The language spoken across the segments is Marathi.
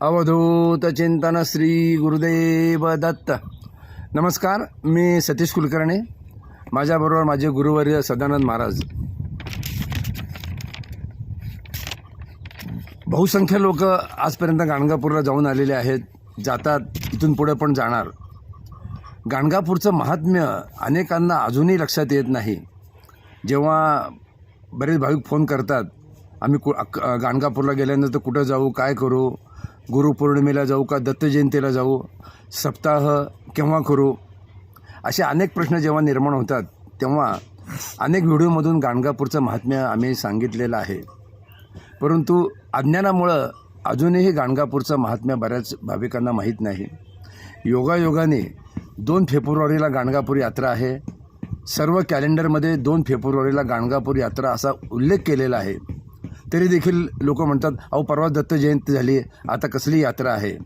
अवधूत चिंतन श्री गुरुदेव दत्त. नमस्कार मी सतीश कुलकर्णी. माझ्याबरोबर माझे गुरुवर्य सदानंद महाराज. बहुसंख्य लोक आजपर्यंत गाणगापूरला जाऊन आलेले आहेत. जातात इथून पुढे पण जाणार. गाणगापूरचं महात्म्य अनेकांना अजूनही लक्षात येत नाही. जेव्हा बरेच भाविक फोन करतात आम्ही कु गाणगापूरला गेल्यानंतर कुठं जाऊ काय करू? गुरुपौर्णिमेला जाऊ का दत्त जयंतीला जाऊ? सप्ताह केव्हा करू? असे अनेक प्रश्न जेव्हा निर्माण होतात तेव्हा अनेक व्हिडिओमधून गाणगापूरचं महात्म्य आम्ही सांगितलेलं आहे. परंतु अज्ञानामुळं अजूनही गाणगापूरचं महात्म्य बऱ्याच भाविकांना माहीत नाही. योगायोगाने दोन फेब्रुवारीला गाणगापूर यात्रा आहे. सर्व कॅलेंडरमध्ये दोन फेब्रुवारीला गाणगापूर यात्रा असा उल्लेख केलेला आहे. तरी देखील लोक म्हणतात अहो परवा दत्त जयंती झाली आता कसली यात्रा आहे?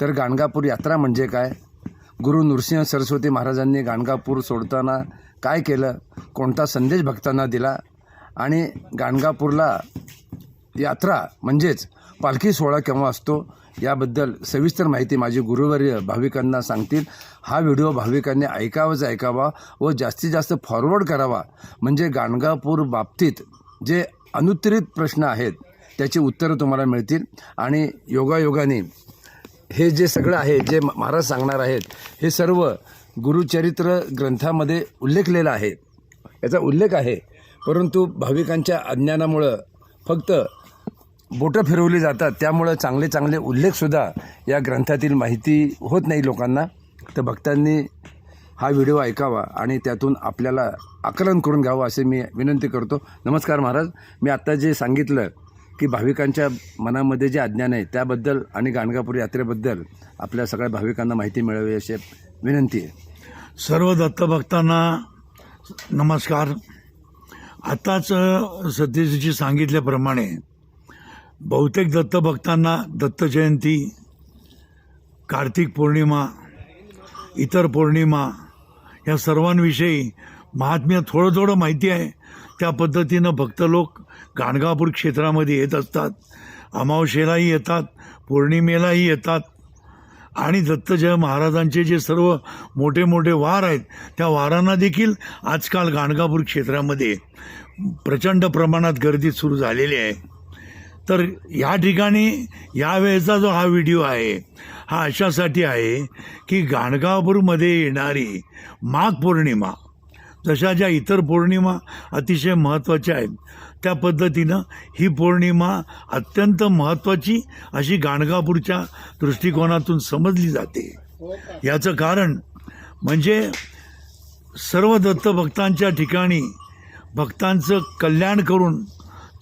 तर गाणगापूर यात्रा म्हणजे काय? गुरु नृसिंह सरस्वती महाराजांनी गाणगापूर सोडताना काय केलं? कोणता संदेश भक्तांना दिला? आणि गाणगापूरला यात्रा म्हणजेच पालखी सोहळा केव्हा असतो? याबद्दल सविस्तर माहिती माझे गुरुवर्य भाविकांना सांगतील. हा व्हिडिओ भाविकांनी ऐकावाच ऐकावा व जास्तीत जास्त फॉरवर्ड करावा. म्हणजे गाणगापूर बाबतीत जे अनुत्तरित प्रश्न आहेत त्याची उत्तरं तुम्हाला मिळतील. आणि योगायोगाने हे जे सगळं आहे जे महाराज सांगणार आहेत हे सर्व गुरुचरित्र ग्रंथामध्ये उल्लेखलेलं आहे. याचा उल्लेख आहे परंतु भाविकांच्या अज्ञानामुळं फक्त बोटं फिरवली जातात त्यामुळं चांगले चांगले उल्लेखसुद्धा या ग्रंथातील माहिती होत नाही लोकांना. तर भक्तांनी हा व्हिडिओ ऐकावा आणि त्यातून आपल्याला आकलन करून घ्यावं असे मी विनंती करतो. नमस्कार महाराज. मी आत्ता जे सांगितलं की भाविकांच्या मनामध्ये जे अज्ञान आहे त्याबद्दल आणि गाणगापूर यात्रेबद्दल आपल्या सगळ्या भाविकांना माहिती मिळावी अशी विनंती आहे. सर्व दत्तभक्तांना नमस्कार. आत्ताच सतीशजी सांगितल्याप्रमाणे बहुतेक दत्तभक्तांना दत्त जयंती कार्तिक पौर्णिमा इतर पौर्णिमा या सर्वांविषयी महात्म्य थोडं थोडं माहिती आहे. त्या पद्धतीनं भक्त लोक गाणगापूर क्षेत्रामध्ये येत असतात. अमावशेलाही येतात पौर्णिमेलाही येतात. आणि दत्तजय महाराजांचे जे सर्व मोठे मोठे वार आहेत त्या वारांना देखील आजकाल गाणगापूर क्षेत्रामध्ये प्रचंड प्रमाणात गर्दी सुरू झालेली आहे. तर या ठिकाणी यावेळेचा जो हा व्हिडिओ आहे हा अशासाठी आहे की गाणगापूरमध्ये येणारी माघ पौर्णिमा जशा ज्या इतर पौर्णिमा अतिशय महत्त्वाच्या आहेत त्या पद्धतीनं ही पौर्णिमा अत्यंत महत्त्वाची अशी गाणगापूरच्या दृष्टिकोनातून समजली जाते. याचं कारण म्हणजे सर्व दत्तभक्तांच्या ठिकाणी भक्तांचं कल्याण करून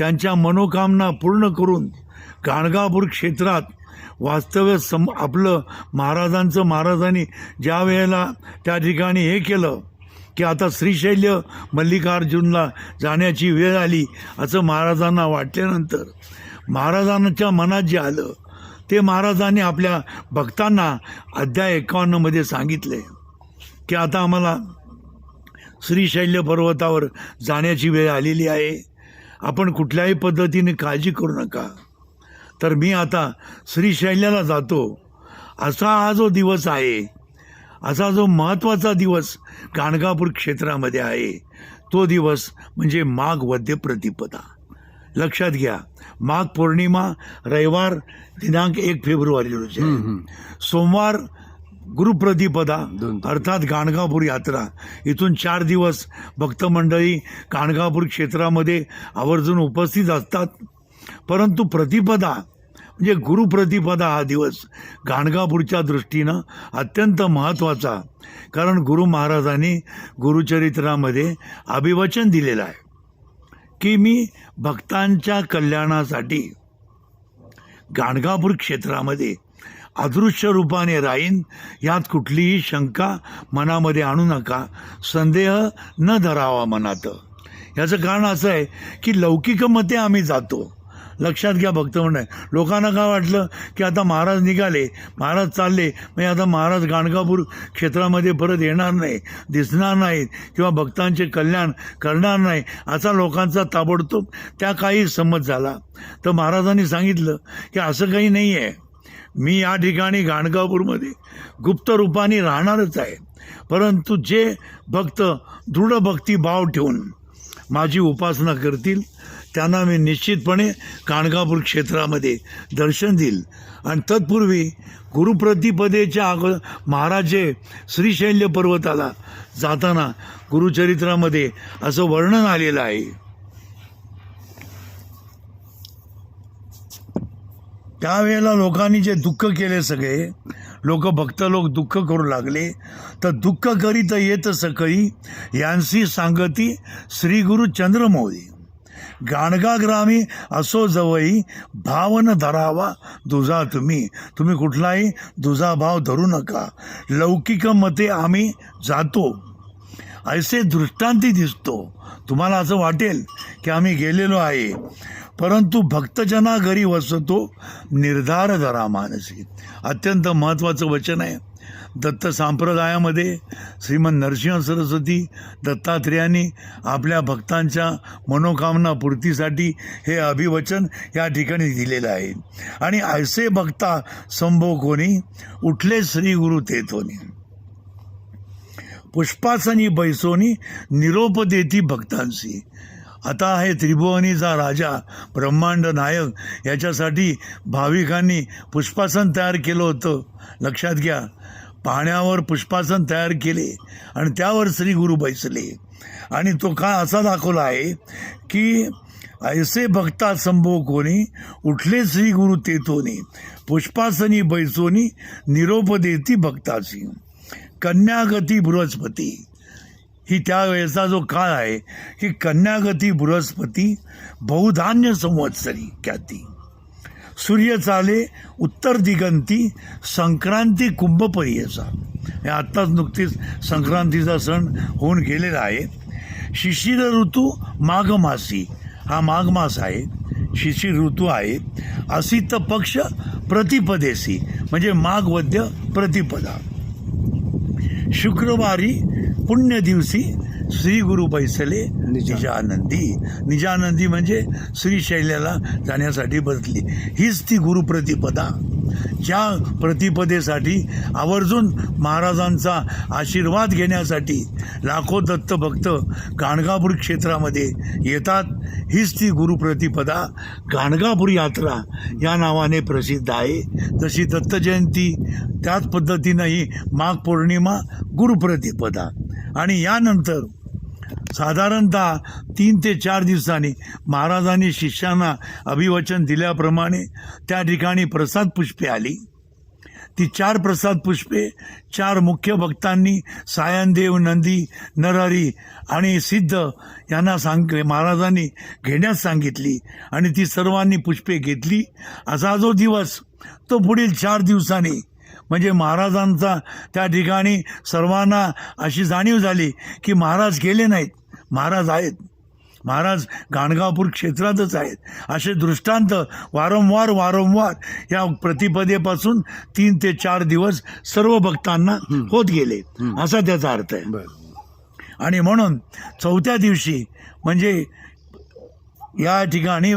त्यांच्या मनोकामना पूर्ण करून गाणगापूर क्षेत्रात वास्तव्य सम आपलं महाराजांचं महाराजांनी ज्या वेळेला त्या ठिकाणी हे केलं की आता श्रीशैल्य मल्लिकार्जुनला जाण्याची वेळ आली असं महाराजांना वाटल्यानंतर महाराजांच्या मनात जे आलं ते महाराजांनी आपल्या भक्तांना अध्याय एकावन्नमध्ये सांगितले की आता आम्हाला श्रीशैल्य पर्वतावर जाण्याची वेळ आलेली आहे. आपण कुठल्याही पद्धतीने काळजी करू नका. तर मी आता श्रीशैल्याला जातो. असा हा जो दिवस आहे असा जो महत्त्वाचा दिवस गाणगापूर क्षेत्रामध्ये आहे तो दिवस म्हणजे माघ वद्य प्रतिपदा. लक्षात घ्या माघ पौर्णिमा रविवार दिनांक एक फेब्रुवारी रोजी. सोमवार गुरुप्रतिपदा अर्थात गाणगापूर यात्रा. इथून चार दिवस भक्तमंडळी गाणगापूर क्षेत्रामध्ये आवर्जून उपस्थित असतात. परंतु प्रतिपदा म्हणजे गुरुप्रतिपदा हा दिवस गाणगापूरच्या दृष्टीनं अत्यंत महत्त्वाचा. कारण गुरु महाराजांनी गुरुचरित्रामध्ये अभिवचन दिलेलं आहे. की मी भक्तांच्या कल्याणासाठी गाणगापूर क्षेत्रामध्ये अदृश्य रूपाने राहीन यात कुठलीही शंका मनामध्ये आणू नका. संदेह न धरावा मनात. याचं कारण असं आहे की लौकिक मते आम्ही जातो. लक्षात घ्या भक्त म्हणणं लोकांना काय वाटलं की आता महाराज निघाले महाराज चालले म्हणजे आता महाराज गाणगापूर क्षेत्रामध्ये परत येणार नाही दिसणार नाहीत किंवा भक्तांचे कल्याण करणार नाही असा लोकांचा ताबडतोब त्या काही समज झाला. तर महाराजांनी सांगितलं की असं काही नाही आहे मी या ठिकाणी गाणगापूरमध्ये गुप्त रूपाने राहणारच आहे. परंतु जे भक्त दृढ भक्तिभाव ठेवून माझी उपासना करतील त्यांना मी निश्चितपणे गाणगापूर क्षेत्रामध्ये दर्शन देईल. आणि तत्पूर्वी गुरुप्रतिपदेच्या अगो महाराज श्रीशैल्य पर्वताला जाताना गुरुचरित्रामध्ये असं वर्णन आलेलं आहे. त्यावेळेला लोकांनी जे दुःख केले सगळे लोक भक्त लोक दुःख करू लागले. तर दुःख करीत येत सकळी यांची सांगती श्री गुरु चंद्रमौली गाणगा ग्रामी असो जवळी भावन धरावा दुजा तुम्ही. तुम्ही कुठलाही दुजा भाव धरू नका. लौकिक मते आम्ही जातो. ऐसे दृष्टांती दिसतो. तुम्हाला असं वाटेल की आम्ही गेलेलो आहे. परंतु भक्तजना घरी वसतो निर्धार धरा मानसी अत्यंत महत्त्वाचं वचन आहे. दत्त संप्रदायामध्ये श्रीमंत नरसिंह सरस्वती दत्तात्रेयांनी आपल्या भक्तांच्या मनोकामना पूर्तीसाठी हे अभिवचन या ठिकाणी दिलेलं आहे. आणि ऐसे भक्ता संभो कोणी उठले श्री गुरु तेथोनी. पुष्पासनी बैसोनी निरोप देती भक्तांशी. आता हे त्रिभुवनीचा राजा ब्रह्मांड नायक. याच्यासाठी भाविकांनी पुष्पासन तयार केलं होतं. लक्षात घ्या पाण्यावर पुष्पासन तयार केले आणि त्यावर श्री गुरु बैसले. आणि तो का असा दाखवला आहे की ऐसे भक्ता संभो कोणी उठले श्री गुरु तेतोनी पुष्पासनी बैसोनी निरोप देती भक्तासी. कन्यागती बृहस्पती. ही त्यावेळेचा जो काळ आहे की कन्यागती बृहस्पती बहुधान्य संवत्सरी ख्याती. सूर्य चाले उत्तर दिगंती संक्रांती कुंभपर्यचा. हे आत्ताच नुकतीच संक्रांतीचा सण होऊन गेलेला आहे. शिशिर ऋतू माघमासी. हा माघमास आहे शिशिर ऋतू आहे. असित पक्ष प्रतिपदेसी म्हणजे माघवद्य प्रतिपदा. शुक्रवारी पुण्य दिवशी श्री गुरु बैसले निजा. निजानंदी. निजानंदी म्हणजे श्रीशैल्याला जाण्यासाठी बसली. हीच ती गुरुप्रतिपदा. ज्या प्रतिपदेसाठी आवर्जून महाराजांचा आशीर्वाद घेण्यासाठी लाखो दत्तभक्त गाणगापूर क्षेत्रामध्ये येतात हीच ती गुरुप्रतिपदा. गाणगापूर यात्रा या नावाने प्रसिद्ध आहे. जशी दत्त जयंती त्याच पद्धतीनं ही माघ पौर्णिमा गुरुप्रतिपदा. आणि यानंतर साधारणतः तीन ते चार दिवसांनी महाराजांनी शिष्यांना अभिवचन दिल्याप्रमाणे त्या ठिकाणी प्रसाद पुष्पे आली. ती चार प्रसाद पुष्पे चार मुख्य भक्तांनी सायनदेव नंदी नरहरी आणि सिद्ध यांना सांग महाराजांनी घेण्यास सांगितली आणि ती सर्वांनी पुष्पे घेतली. असा जो दिवस तो पुढील चार दिवसांनी म्हणजे महाराजांचा त्या ठिकाणी सर्वांना अशी जाणीव झाली की महाराज गेले नाहीत. महाराज आहेत. महाराज गाणगापूर क्षेत्रातच आहेत. असे दृष्टांत वारंवार वारंवार या प्रतिपदेपासून तीन ते चार दिवस सर्व भक्तांना होत गेले. असा त्याचा अर्थ आहे. बरं. आणि म्हणून चौथ्या दिवशी म्हणजे या ठिकाणी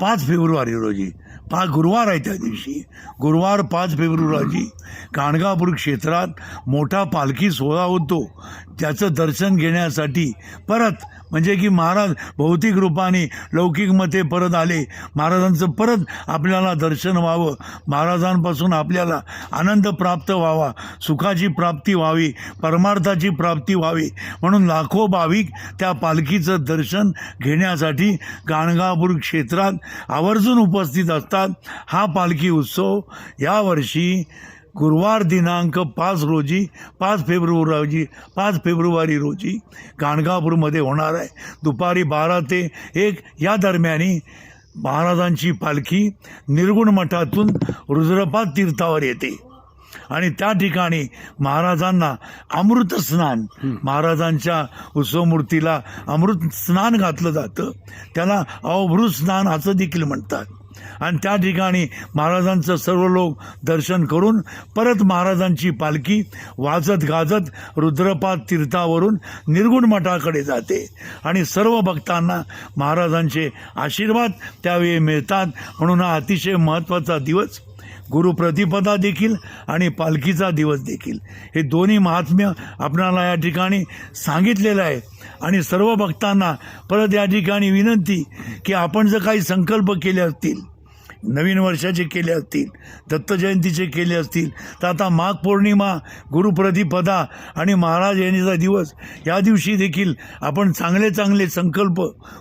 पाच फेब्रुवारी रोजी पाच गुरुवार आहे त्या दिवशी. गुरुवार पाच फेब्रुवारी रोजी क्षेत्रात मोठा पालखी सोहळा होतो. त्याचं दर्शन घेण्यासाठी परत म्हणजे की महाराज भौतिक रूपाने लौकिक मते परत आले. महाराजांचं परत आपल्याला दर्शन व्हावं. महाराजांपासून आपल्याला आनंद प्राप्त व्हावा. सुखाची प्राप्ती व्हावी. परमार्थाची प्राप्ती व्हावी. म्हणून लाखो भाविक त्या पालखीचं दर्शन घेण्यासाठी गाणगापूर क्षेत्रात आवर्जून उपस्थित असतात. हा पालखी उत्सव यावर्षी गुरुवार दिनांक पाच रोजी पाच फेब्रुवारी रोजी पाच फेब्रुवारी रोजी गाणगापूरमध्ये होणार आहे. दुपारी बारा ते एक या दरम्यानी महाराजांची पालखी निर्गुण मठातून रुद्रपाद तीर्थावर येते. आणि त्या ठिकाणी महाराजांना अमृत स्नान महाराजांच्या उत्सवमूर्तीला अमृत स्नान घातलं जातं. त्याला अवभृत स्नान असं देखील म्हणतात. आणि त्या ठिकाणी महाराजांचं सर्व लोक दर्शन करून परत महाराजांची पालखी वाजत गाजत रुद्रपाद तीर्थावरून निर्गुण मठाकडे जाते. आणि सर्व भक्तांना महाराजांचे आशीर्वाद त्यावेळी मिळतात. म्हणून हा अतिशय महत्त्वाचा दिवस गुरुप्रतिपदा देखील आणि पालखीचा दिवस देखील. हे दोन्ही महात्म्य आपणाला या ठिकाणी सांगितलेलं आहे. आणि सर्व भक्तांना परत या ठिकाणी विनंती की आपण जर काही संकल्प केले असतील नवीन वर्षाचे केले असतील दत्तजयंतीचे केले असतील तर आता माघ पौर्णिमा गुरुप्रतिपदा आणि महाराज यांचा दिवस या दिवशी देखील आपण चांगले चांगले संकल्प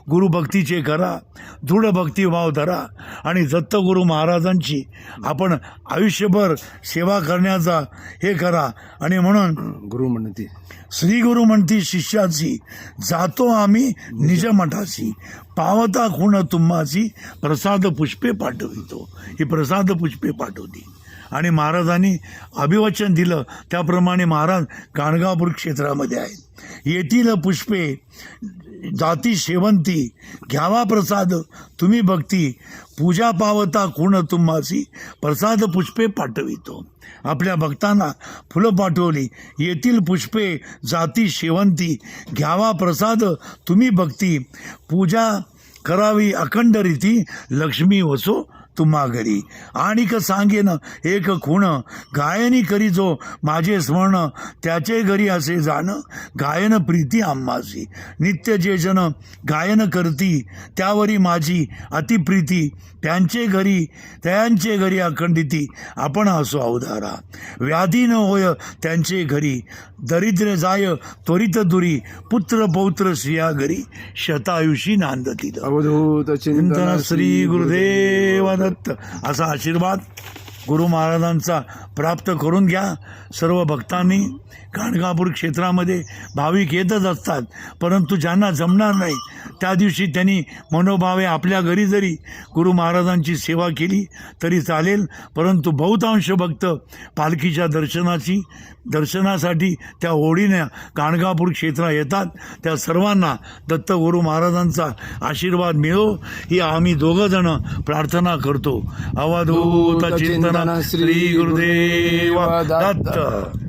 गुरुभक्तीचे करा दृढ भक्तिभाव धरा आणि दत्तगुरु महाराजांची आपण आयुष्यभर सेवा करण्याचा हे करा आणि म्हणून गुरु म्हणते. श्री गुरु म्हणती शिष्याची जातो आम्ही निज मठाशी पावता खुण तुम्हाची प्रसाद पुष्पे पाठवितो. ही प्रसाद पुष्पे पाठवली आणि महाराजांनी अभिवचन दिलं. त्याप्रमाणे महाराज गाणगापूर क्षेत्रामध्ये आहेत. येथील पुष्पे जाती शेवंती घ्यावा प्रसाद तुम्ही भक्ती पूजा पावता कुण तुम्हासी प्रसाद पुष्पे पाठवितो. आपल्या भक्तांना फुलं पाठवली. येथील पुष्पे जाती शेवंती घ्यावा प्रसाद तुम्ही भक्ती पूजा करावी अखंड रीती लक्ष्मी वसो तुम्हा घरी. आणिक सांगेन एक खूण गायनी करी जो माझे स्मरण त्याचे घरी असे जाणं गायन प्रीती आम्हाची नित्य जे जन गायन करती त्यावरी माझी अतिप्रीती त्यांचे घरी त्यांचे घरी अखंडिती आपण असो अवधारा. व्याधी न होय त्यांचे घरी दरिद्र जाय त्वरित दुरी पुत्र पौत्र स्त्रिया घरी शतायुषी नांदतील अवधूत चिंतन श्री गुरुदेव दत्त असा आशीर्वाद गुरु महाराजांचा प्राप्त करून घ्या. सर्व भक्तांनी गाणगापूर क्षेत्रामध्ये भाविक येतच असतात. परंतु ज्यांना जमणार नाही त्या दिवशी त्यांनी मनोभावे आपल्या घरी जरी गुरु महाराजांची सेवा केली तरी चालेल. परंतु बहुतांश भक्त पालखीच्या दर्शनाची दर्शनासाठी त्या ओढीने गाणगापूर क्षेत्रात येतात. त्या सर्वांना दत्त गुरु महाराजांचा आशीर्वाद मिळो. ही आम्ही दोघंजणं प्रार्थना करतो. अवधूत चिंतन श्री गुरुदेव दत्त.